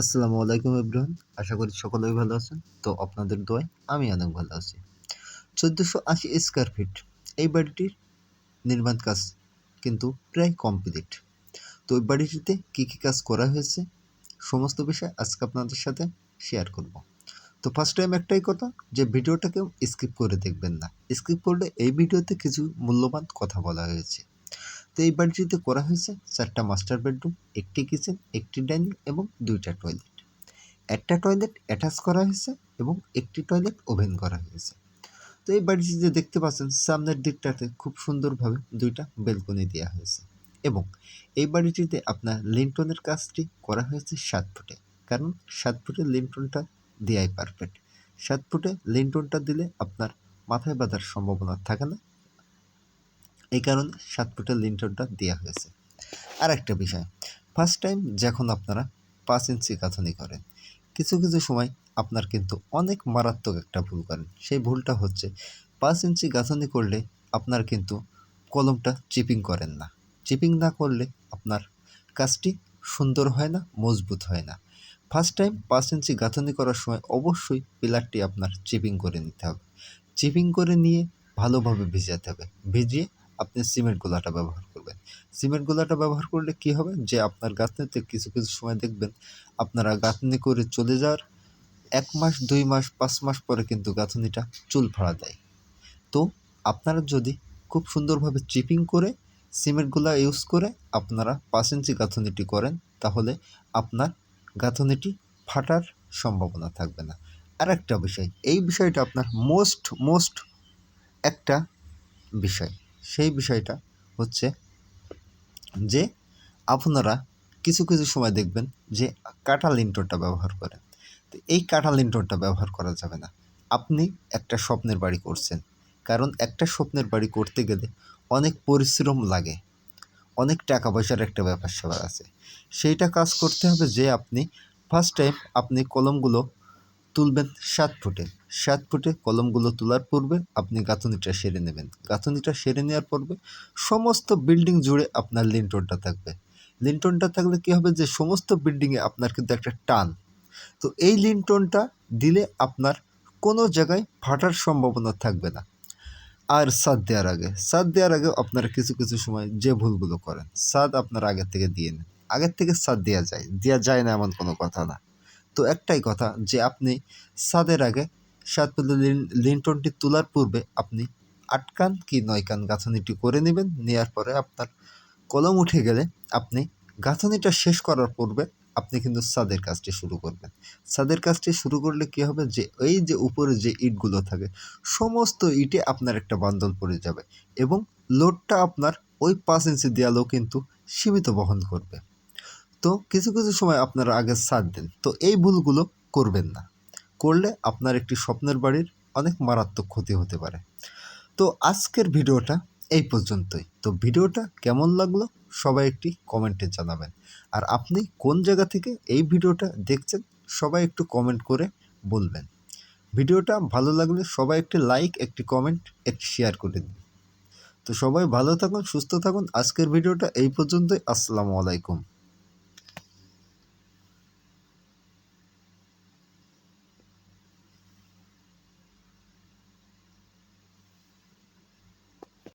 আসসালামু আলাইকুম ইব্রাহিম আশা করি সকলেই ভালো আছেন। তো আপনাদের দোয়ায় আমি অনেক ভালো আছি। চোদ্দোশো আশি স্কোয়ার ফিট এই বাড়িটির নির্মাণ কাজ কিন্তু প্রায় কমপ্লিট তো এই বাড়িটিতে কী কী কাজ করা হয়েছে, সমস্ত বিষয় আজকে আপনাদের সাথে শেয়ার করব। তো ফার্স্ট টাইম একটাই কথা, যে ভিডিওটাকেও স্কিপ করে দেখবেন না। স্কিপ করলে এই ভিডিওতে কিছু মূল্যবান কথা বলা হয়েছে। তো এই বাড়িটিতে করা হয়েছে চারটা মাস্টার বেডরুম একটি কিচেন একটি ডাইনিং এবং দুইটা টয়লেট একটা টয়লেট অ্যাটাচ করা হয়েছে এবং একটি টয়লেট ওভেন করা হয়েছে। তো এই বাড়িটিতে দেখতে পাচ্ছেন, সামনের দিকটাতে খুব সুন্দরভাবে দুইটা বেলকনি দেওয়া হয়েছে এবং এই বাড়িটিতে আপনার লিন্টনের কাজটি করা হয়েছে সাত ফুটে। কারণ সাত ফুটে লিন্টনটা দেওয়াই পারফেক্ট সাত ফুটে লিন্টনটা দিলে আপনার মাথায় বাঁধার সম্ভাবনা থাকে না এই কারণে সাত ফুটের লিন্টনটা দেওয়া হয়েছে। আর একটা বিষয় ফার্স্ট টাইম যখন আপনারা পাঁচ ইঞ্চি গাঁথনি করেন, কিছু কিছু সময় আপনার কিন্তু অনেক মারাত্মক একটা ভুল করেন। সেই ভুলটা হচ্ছে পাঁচ ইঞ্চি গাঁথনি করলে আপনার কিন্তু কলমটা চিপিং করেন না। চিপিং না করলে আপনার কাজটি সুন্দর হয় না, মজবুত হয় না। ফার্স্ট টাইম পাঁচ ইঞ্চি গাঁথনি করার সময় অবশ্যই পিলারটি আপনার চিপিং করে নিতে হবে। চিপিং করে নিয়ে ভালোভাবে ভিজাতে হবে। ভিজিয়ে আপনি সিমেন্ট গোলাটা ব্যবহার করবেন। সিমেন্ট গোলাটা ব্যবহার করলে কি হবে? যে আপনার গাঁথনিতে কিছু কিছু সময় দেখবেন আপনারা গাঁথনি করে চলে যাওয়ার এক মাস, দুই মাস, পাঁচ মাস পরে কিন্তু গাঁথনিটা চুল ফাড়া দেয়। তো আপনারা যদি খুব সুন্দরভাবে চিপিং করে সিমেন্টগুলা ইউজ করে আপনারা পাঁচ ইঞ্চি গাঁথনিটি করেন, তাহলে আপনার গাঁথনিটি ফাটার সম্ভাবনা থাকবে না। আর একটা বিষয়, এই বিষয়টা আপনার মোস্ট মোস্ট একটা বিষয়। সেই বিষয়টা হচ্ছে যে আপনারা কিছু কিছু সময় দেখবেন যে কাঁটা লিন্টনটা ব্যবহার করেন তো এই কাঁটা লিন্টনটা ব্যবহার করা যাবে না। আপনি একটা স্বপ্নের বাড়ি করছেন। কারণ একটা স্বপ্নের বাড়ি করতে গেলে অনেক পরিশ্রম লাগে। অনেক টাকা পয়সার একটা ব্যাপার স্যাপার আছে। সেইটা কাজ করতে হবে যে আপনি ফার্স্ট টাইম আপনি কলমগুলো তুলবেন সাত ফুটে। সাত ফুটে কলমগুলো তোলার পূর্বে আপনি গাঁথনিটা সেরে নেবেন। গাঁথনিটা সেরে নেওয়ার পূর্বে সমস্ত বিল্ডিং জুড়ে আপনার লিন্টনটা থাকবে। লিন্টনটা থাকলে কী হবে যে সমস্ত বিল্ডিংয়ে আপনার কিন্তু একটা টান। তো এই লিন্টনটা দিলে আপনার কোনো জায়গায় ফাটার সম্ভাবনা থাকবে না। আর সাদ দেওয়ার আগে, সাদ দেওয়ার আগে আপনারা কিছু কিছু সময় যে ভুলগুলো করেন, সাদ আপনার আগের থেকে দিয়ে নেন। আগের থেকে সাদ দেওয়া যায় দেওয়া যায় না এমন কোনো কথা না। তো একটাই কথা যে আপনি সাদের আগে সাত লিন্টনটি তোলার পূর্বে আপনি আটকান কি নয় কান গাঁথনিটি করে নেবেন নেওয়ার পরে আপনার কলম উঠে গেলে আপনি গাঁথনিটা শেষ করার পূর্বে আপনি কিন্তু সাদের কাজটি শুরু করবেন। সাদের কাজটি শুরু করলে কী হবে? যে এই যে উপরে যে ইটগুলো থাকে, সমস্ত ইটে আপনার একটা বান্দল পড়ে যাবে এবং লোডটা আপনার ওই পাঁচ ইঞ্চি দেয়ালও কিন্তু সীমিত বহন করবে। তো কিছু কিছু সময় আপনারা আগে সাদ দেন। তো এই ভুলগুলো করবেন না। করলে আপনার একটি স্বপ্নের বাড়ির অনেক মারাত্মক ক্ষতি হতে পারে। তো আজকের ভিডিওটা এই পর্যন্তই। তো ভিডিওটা কেমন লাগল সবাই একটি কমেন্টে জানাবেন। আর আপনি কোন জায়গা থেকে এই ভিডিওটা দেখছেন সবাই একটু কমেন্ট করে বলবেন। ভিডিওটা ভালো লাগলে সবাই একটি লাইক, একটি কমেন্ট, একটি শেয়ার করে দিন। তো সবাই ভালো থাকুন, সুস্থ থাকুন। আজকের ভিডিওটা এই পর্যন্তই। আসসালামু আলাইকুম।